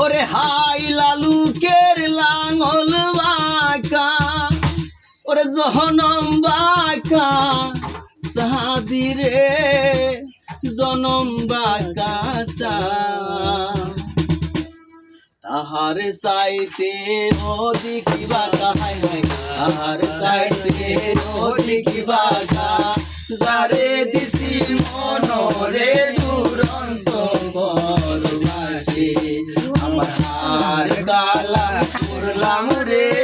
ওরে হাই লালুকের লাঙল বাঁকা, ওরে জহনম বাঁকা সাদি রে, জনম বাঁকা তাহার সাইতে মোদি কি বাঁকা? হাই তাহার সাইতে মোদি কি বাঁকা? রে দিছি মনরে দুরন্ত আমার গালা করলাম রে।